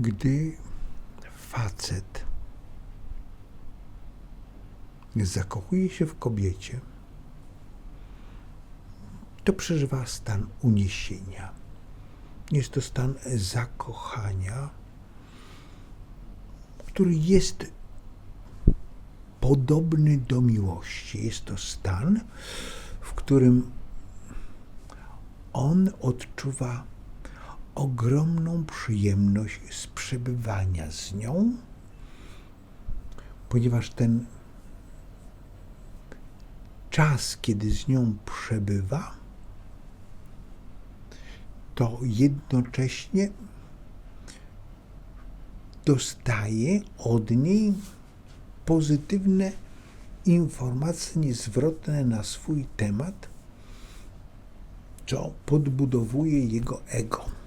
Gdy facet zakochuje się w kobiecie, to przeżywa stan uniesienia. Jest to stan zakochania, który jest podobny do miłości. Jest to stan, w którym on odczuwa ogromną przyjemność z przebywania z nią, ponieważ ten czas, kiedy z nią przebywa, to jednocześnie dostaje od niej pozytywne informacje niezwrotne na swój temat, co podbudowuje jego ego.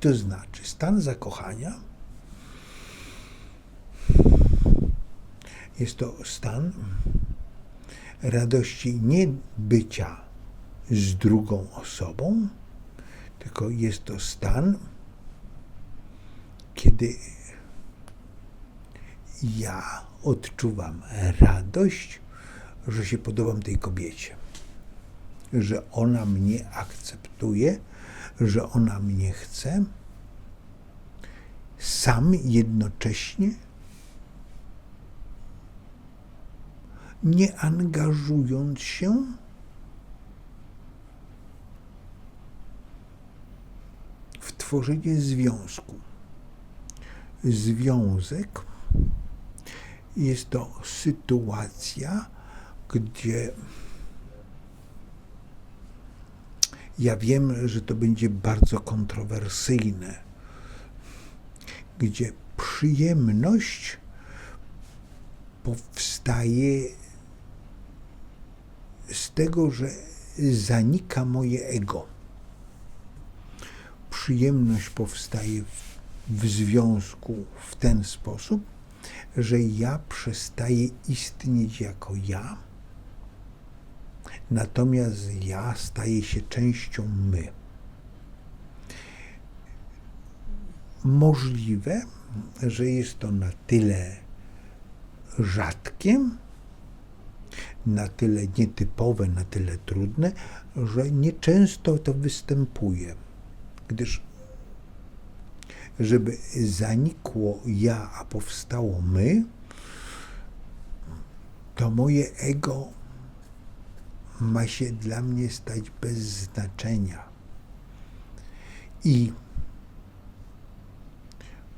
To znaczy, stan zakochania? Jest to stan radości nie bycia z drugą osobą, tylko jest to stan, kiedy ja odczuwam radość, że się podobam tej kobiecie, że ona mnie akceptuje, że ona mnie chce, sam jednocześnie? Nie angażując się? W tworzenie związku. Związek jest to sytuacja, gdzie ja wiem, że to będzie bardzo kontrowersyjne, gdzie przyjemność powstaje z tego, że zanika moje ego. Przyjemność powstaje w, związku w ten sposób, że ja przestaję istnieć jako ja, natomiast ja staję się częścią my. Możliwe, że jest to na tyle rzadkie, na tyle nietypowe, na tyle trudne, że nieczęsto to występuje, gdyż żeby zanikło ja, a powstało my, to moje ego ma się dla mnie stać bez znaczenia. I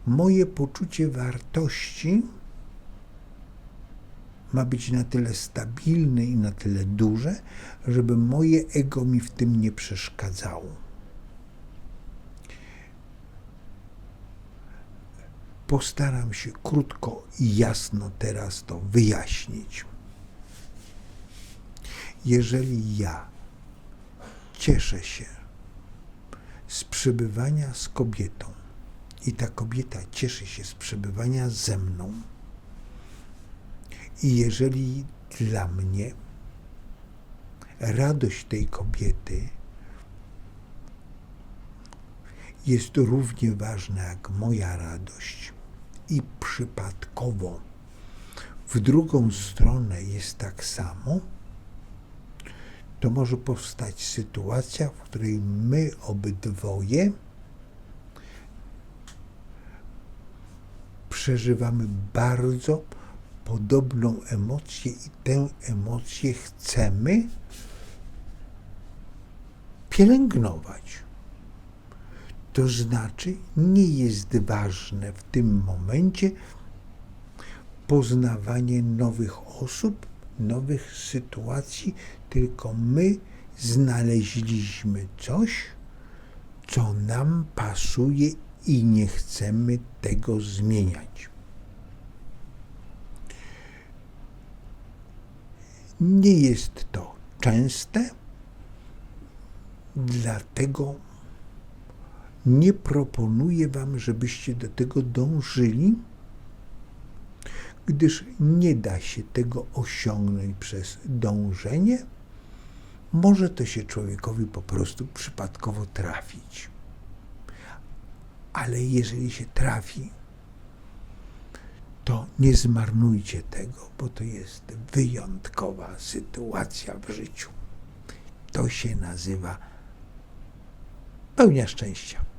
moje poczucie wartości ma być na tyle stabilne i na tyle duże, żeby moje ego mi w tym nie przeszkadzało. Postaram się krótko i jasno teraz to wyjaśnić. Jeżeli ja cieszę się z przebywania z kobietą i ta kobieta cieszy się z przebywania ze mną, i jeżeli dla mnie radość tej kobiety jest równie ważna jak moja radość i przypadkowo w drugą stronę jest tak samo, to może powstać sytuacja, w której my obydwoje przeżywamy bardzo podobną emocję i tę emocję chcemy pielęgnować. To znaczy, nie jest ważne w tym momencie poznawanie nowych osób, nowych sytuacji, tylko my znaleźliśmy coś, co nam pasuje i nie chcemy tego zmieniać. Nie jest to częste, dlatego nie proponuję Wam, żebyście do tego dążyli, gdyż nie da się tego osiągnąć przez dążenie. Może to się człowiekowi po prostu przypadkowo trafić. Ale jeżeli się trafi, to nie zmarnujcie tego, bo to jest wyjątkowa sytuacja w życiu. To się nazywa pełnia szczęścia.